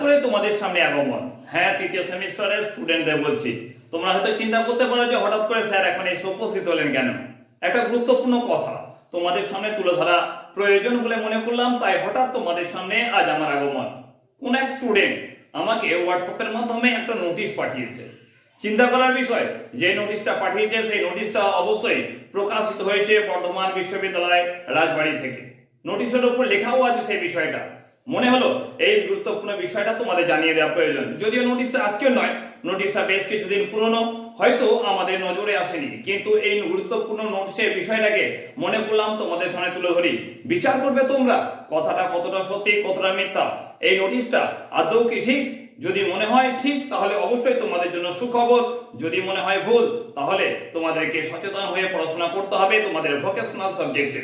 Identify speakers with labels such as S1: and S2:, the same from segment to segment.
S1: করে তোমাদের সামনে আগমন। হ্যাঁ তৃতীয় সেমিস্টারের স্টুডেন্টদের বলছি। তোমরা হয়তো চিন্তা করতে পারো যে হঠাৎ করে স্যার এখন এসে উপস্থিত হলেন কেন? একটা গুরুত্বপূর্ণ কথা। তোমাদের সামনে তুলে ধরা প্রয়োজন বলে মনে করলাম, তাই হঠাৎ তোমাদের সামনে আজ আমার আগমন। কোন এক স্টুডেন্ট আমাকে হোয়াটসঅ্যাপের মাধ্যমে একটা নোটিশ পাঠিয়েছে। চিন্তা করার বিষয়, যে নোটিশটা পাঠিয়েছে, সেই নোটিশটা অবশ্যই প্রকাশিত হয়েছে বর্ধমান বিশ্ববিদ্যালয় রাজবাড়ি থেকে। নোটিশের উপর লেখাও আছে সেই বিষয়টা। মনে হলো এই গুরুত্বপূর্ণ বিষয়টা তোমাদের জানিয়ে দেওয়া প্রয়োজন। যদিও নোটিশটা আজকে নয় নোটিশটা বেশ কিছুদিন পুরনো, হয়তো আমাদের নজরে আসেনি। কিন্তু এই গুরুত্বপূর্ণ নোটিশের বিষয়টাকে মনে করলাম তোমাদের সামনে তুলে ধরি। বিচার করবে তোমরা, কথাটা কতটা সত্যি, কতটা মিথ্যা? এই নোটিশটা আদৌ কি ঠিক? যদি মনে হয় ঠিক, তাহলে অবশ্যই তোমাদের জন্য সুখবর। যদি মনে হয় ভুল, তাহলে তোমাদেরকে সচেতন হয়ে পড়াশোনা করতে হবে তোমাদের ভোকেশনাল সাবজেক্টে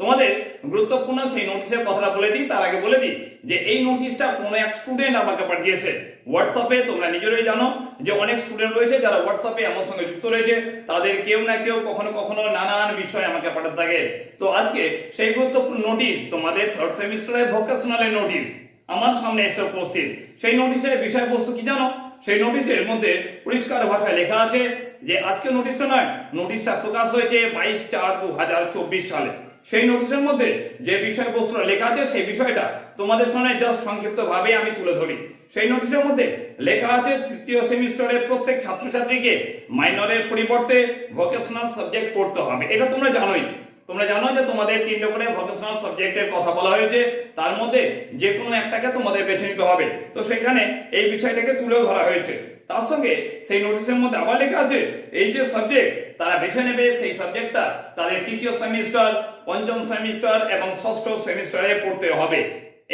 S1: তোমাদের গুরুত্বপূর্ণ সেই নোটিশের কথাটা বলে দিই, তার আগে বলে দিই যে এই নোটিশটা কোনো এক স্টুডেন্ট আমাকে পাঠিয়েছে। হোয়াটসঅ্যাপে তোমরা নিজেরাই জানো যে অনেক স্টুডেন্ট রয়েছে যারা হোয়াটসঅ্যাপে আমার সঙ্গে যুক্ত রয়েছে, তাদের কেউ না কেউ কখনো কখনো নানান বিষয় আমাকে পাঠাতে থাকে। তো আজকে সেই গুরুত্বপূর্ণ নোটিশ তোমাদের থার্ড সেমিস্টারের ভোকেশনালের নোটিশ আমার সামনে এসে উপস্থিত। সেই নোটিশের বিষয়বস্তু কি জানো? সেই নোটিশের মধ্যে পরিষ্কার ভাষায় লেখা আছে যে আজকে নোটিশটা নয় নোটিশটা প্রকাশ হয়েছে বাইশ চার দু হাজার চব্বিশ সালে। সেই নোটিশের মধ্যে যে বিষয়বস্তুটা লেখা আছে সেই বিষয়টা তোমাদের সামনে জাস্ট সংক্ষিপ্ত ভাবে আমি তুলে ধরি। সেই নোটিশের মধ্যে লেখা আছে, তৃতীয় সেমিস্টারের প্রত্যেক ছাত্রছাত্রীকে মাইনরের পরিবর্তে ভোকেশনাল সাবজেক্ট পড়তে হবে। এটা তোমরা জানোই। তোমরা জানো যে তোমাদের তিনটে করে ভোকেশনাল সাবজেক্টের কথা বলা হয়েছে। তার মধ্যে যে কোনো একটাকে তোমাদের বেছে নিতে হবে। তো সেখানে এই বিষয়টাকে তুলেও ধরা হয়েছে। তার সঙ্গে সেই নোটিশের মধ্যে আবার লেখা আছে, এই যে সাবজেক্ট তারা বেছে নেবে সেই সাবজেক্টটা তাদের তৃতীয় সেমিস্টার পঞ্চম সেমিস্টার এবং ষষ্ঠ সেমিস্টারে পড়তে হবে।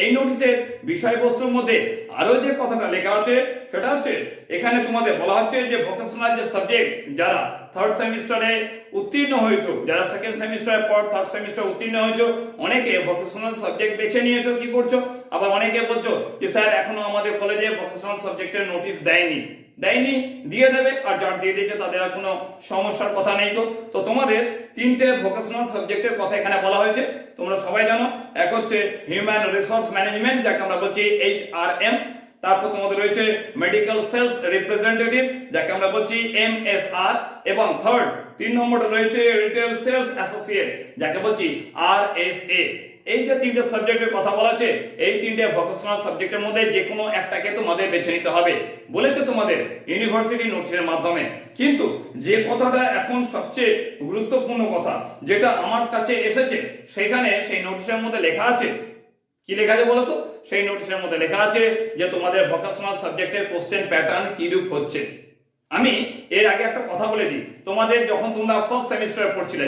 S1: এই নোটিশের বিষয়বস্তুর মধ্যে আরও যে কথাটা লেখা আছে, সেটা হচ্ছে, এখানে তোমাদের বলা হচ্ছে যে ভোকেশনাল যে সাবজেক্ট যারা থার্ড সেমিস্টারে উত্তীর্ণ হয়েছো, যারা সেকেন্ড সেমিস্টারের পর থার্ড সেমিস্টার উত্তীর্ণ হয়েছো, অনেকে ভোকেশনাল সাবজেক্ট বেছে নিয়েছো, কি করছ? আবার অনেকে বলছো যে, স্যার, এখনও আমাদের কলেজে ভোকেশনাল সাবজেক্টের নোটিশ দেয়নি। দেয়নি, দিয়ে দেবে, আর যার দিয়ে দিয়েছে তাদের আর কোনো সমস্যার কথা নেই তো তো তোমাদের তিনটে ভোকেশনাল সাবজেক্টের কথা এখানে বলা হয়েছে। তোমরা সবাই জানো, এক হচ্ছে হিউম্যান রিসোর্স ম্যানেজমেন্ট যাকে আমরা বলছি এইচ আর এম তারপর তোমাদের রয়েছে মেডিকেল সেলস রিপ্রেজেন্টেটিভ যাকে আমরা বলছি এম এস আর এবং থার্ড তিন নম্বরে রয়েছে রিটেল সেলস অ্যাসোসিয়েট যাকে বলছি আর এস এ এই যে তিনটে সাবজেক্টের কথা বলা আছে এই তিনটে ভোকেশনাল সাবজেক্টের মধ্যে যে কোনো একটাকে তোমাদের বেছে নিতে হবে। বলেছে তোমাদের ইউনিভার্সিটি নোটসের মাধ্যমে। কিন্তু যে কথাটা এখন সবচেয়ে গুরুত্বপূর্ণ কথা, যেটা আমার কাছে এসেছে, সেখানে সেই নোটিশের মধ্যে লেখা আছে। কি লেখা আছে বলো তো? সেই নোটিশের মধ্যে লেখা আছে যে তোমাদের ভোকেশনাল সাবজেক্টের কোশ্চেন প্যাটার্ন কিরূপ হচ্ছে। আমি এর আগে একটা কথা বলে দিই। তোমাদের যখন তোমরা ফার্স্ট সেমিস্টারে পড়ছিলে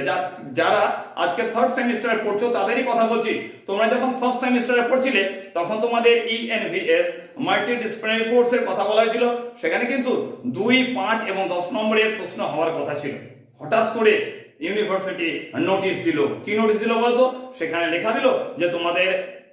S1: যারা আজকে থার্ড সেমিস্টারে পড়ছো, তাদেরই কথা বলছি। তোমরা যখন ফার্স্ট সেমিস্টারে পড়ছিলে, তখন তোমাদের ইএনভিএস মাল্টি ডিসিপ্লিনারি কোর্সের কথা বলা হয়েছিল। সেখানে কিন্তু দুই, পাঁচ এবং দশ নম্বরের প্রশ্ন হওয়ার কথা ছিল। হঠাৎ করে ইউনিভার্সিটি নোটিশ দিল। কি নোটিশ দিল বলতো? সেখানে লেখা দিল যে তোমাদের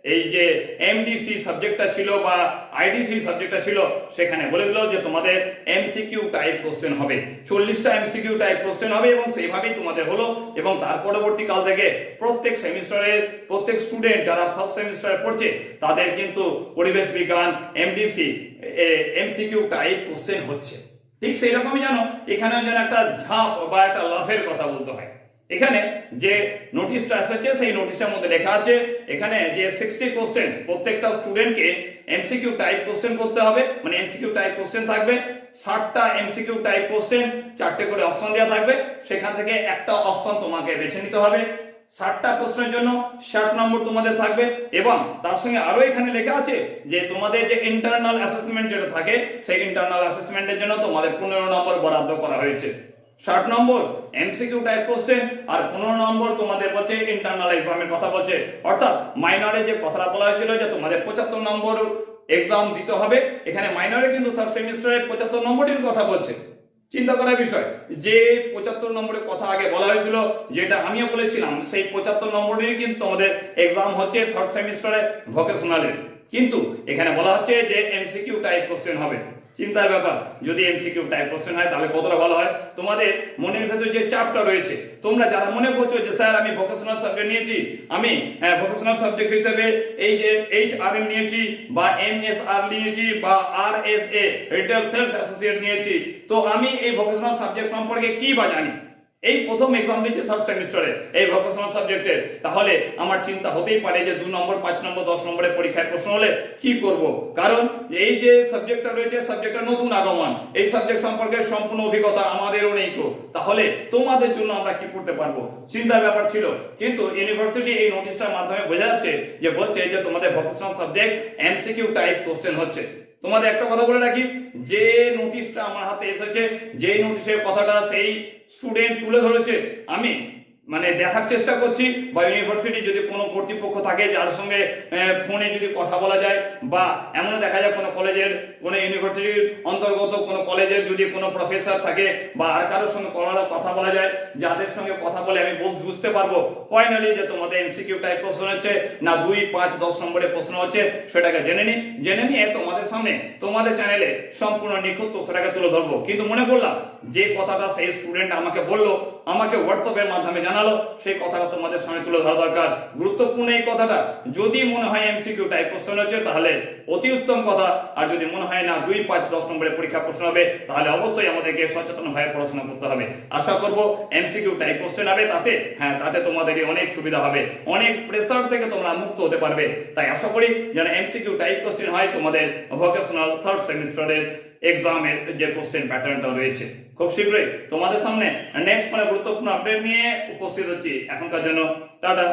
S1: এই যে এমডিসি সাবজেক্টটা ছিল বা আইডিসি সাবজেক্টটা ছিল, সেখানে বলে দিল যে তোমাদের এমসিকিউ টাইপ কোশ্চেন হবে। চল্লিশটা এমসিকিউ টাইপ কোশ্চেন হবে এবং সেইভাবেই তোমাদের হলো এবং তার পরবর্তী কাল থেকে প্রত্যেক সেমিস্টারের প্রত্যেক স্টুডেন্ট যারা ফার্স্ট সেমিস্টারে পড়ছে, তাদের কিন্তু পরিবেশ বিজ্ঞান এমডিসি এমসিকিউ টাইপ কোশ্চেন হচ্ছে। ঠিক সেই রকমই জানো এখানেও যেন একটা ঝাঁপ বা একটা লাফের কথা বলতে হয়। এখানে যে নোটিশটা এসেছে, সেই নোটিশের মধ্যে লেখা আছে, এখানে যে সিক্সটি কোশ্চেন প্রত্যেকটা স্টুডেন্টকে এমসিকিউ টাইপ কোশ্চেন করতে হবে। মানে এমসিকিউ টাইপ কোশ্চেন থাকবে, ষাটটা এমসিকিউ টাইপ কোশ্চেন চারটে করে অপশন দেওয়া থাকবে। সেখান থেকে একটা অপশন তোমাকে বেছে নিতে হবে। ষাটটা প্রশ্নের জন্য ষাট নম্বর তোমাদের থাকবে এবং তার সঙ্গে আরও এখানে লেখা আছে যে তোমাদের যে ইন্টারনাল অ্যাসেসমেন্ট যেটা থাকে, সেই ইন্টারনাল অ্যাসেসমেন্টের জন্য তোমাদের পনেরো নম্বর বরাদ্দ করা হয়েছে। ষাট নম্বর এমসিকিউ টাইপ কোশ্চেন আর পনেরো নম্বর তোমাদের বলছে ইন্টারনাল এক্সামের কথা বলছে। অর্থাৎ মাইনরে যে কথাটা বলা হয়েছিল যে তোমাদের পঁচাত্তর নম্বর এক্সাম দিতে হবে, এখানে মাইনরে কিন্তু থার্ড সেমিস্টারে পঁচাত্তর নম্বরের কথা বলছে। চিন্তা করার বিষয়, যে পঁচাত্তর নম্বরের কথা আগে বলা হয়েছিল, যেটা আমিও বলেছিলাম, সেই পঁচাত্তর নম্বরেরই কিন্তু তোমাদের এক্সাম হচ্ছে থার্ড সেমিস্টারে ভোকেশনালের কিন্তু এখানে বলা হচ্ছে যে এমসিকিউ টাইপ কোশ্চেন হবে। চিন্তার ব্যাপার। যদি এমসিকিউ টাইপ কোশ্চেন হয়, তাহলে কতটা ভালো হয়? তোমাদের মনের ভেতর যে চাপটা রয়েছে, তোমরা যারা মনে করছ যে, স্যার, আমি ভোকেশনাল সাবজেক্ট নিয়েছি, আমি হ্যাঁ ভোকেশনাল সাবজেক্ট হিসেবে এই যে এইচ আর এম নিয়েছি, বা এম এস আর নিয়েছি, বা R S A retail sales associate নিয়েছি, তো আমি এই ভোকেশনাল সাবজেক্ট সম্পর্কে কি বা জানি? এই প্রথম এক্সাম দিচ্ছে থার্ড সেমিস্টারে এই ভোকেশনাল সাবজেক্টের তাহলে আমার চিন্তা হতেই পারে যে দু নম্বর, পাঁচ নম্বর, দশ নম্বরের পরীক্ষায় প্রশ্ন হলে কি করব? কারণ এই যে সাবজেক্টটা রয়েছে সাবজেক্টটা নতুন আগমন। এই সাবজেক্ট সম্পর্কে সম্পূর্ণ অভিজ্ঞতা আমাদেরও নেই তো তাহলে তোমাদের জন্য আমরা কি করতে পারব? চিন্তার ব্যাপার ছিল। কিন্তু ইউনিভার্সিটি এই নোটিশটার মাধ্যমে বোঝা যাচ্ছে যে বলছে যে তোমাদের vocational subject MCQ type question হচ্ছে। তোমাদের একটা কথা বলে রাখি, যে নোটিশটা আমার হাতে এসেছে, যে নোটিশের কথাটা সেই স্টুডেন্ট তুলে ধরেছে, আমি মানে দেখার চেষ্টা করছি, বা ইউনিভার্সিটি যদি কোনো কর্তৃপক্ষ থাকে যার সঙ্গে ফোনে যদি কথা বলা যায়, বা এমনও দেখা যায় কোনো কলেজের কোনো ইউনিভার্সিটির অন্তর্গত কোনো কলেজের যদি কোনো প্রফেসর থাকে, বা আর কারোর সঙ্গে কোনো কথা বলা যায়, যাদের সঙ্গে কথা বলে আমি বুঝতে পারব ফাইনালি যে তোমাদের এমসিকিউ টাইপ প্রশ্ন হচ্ছে, না দুই, পাঁচ, দশ নম্বরের প্রশ্ন হচ্ছে, সেটাকে জেনে নি, জেনে নিয়ে তোমাদের সামনে, তোমাদের চ্যানেলে সম্পূর্ণ নিখুঁত তথ্যটাকে তুলে ধরবো। কিন্তু মনে করলাম, যে কথাটা সেই স্টুডেন্ট আমাকে বলল, আমাকে হোয়াটসঅ্যাপের মাধ্যমে জানালো সেই কথাটা তোমাদের সামনে তুলে ধরা দরকার। গুরুত্বপূর্ণ এই কথাটা, যদি মনে হয় এমসিকিউ টাইপ কোশ্চেন হচ্ছে তাহলে অতি উত্তম কথা। আর যদি মনে হয় না, দুই পাঁচ দশ নম্বরের পরীক্ষা প্রশ্ন হবে, তাহলে অবশ্যই আমাদেরকে সচেতন ভাবে পড়াশোনা করতে হবে। আশা করব এমসিকিউ টাইপ কোশ্চেন হবে, তাতে হ্যাঁ তাতে তোমাদেরই অনেক সুবিধা হবে। অনেক প্রেসার থেকে তোমরা মুক্ত হতে পারবে। তাই আশা করি, যেন এমসিকিউ টাইপ কোশ্চেন হয় তোমাদের ভোকেশনাল থার্ড সেমিস্টারের এক্সামের যে কোশ্চেন প্যাটার্নটা রয়েছে, খুব শীঘ্রই তোমাদের সামনে নেক্সট মানে গুরুত্বপূর্ণ আপডেট নিয়ে উপস্থিত হচ্ছি। এখনকার জন্য টাটা।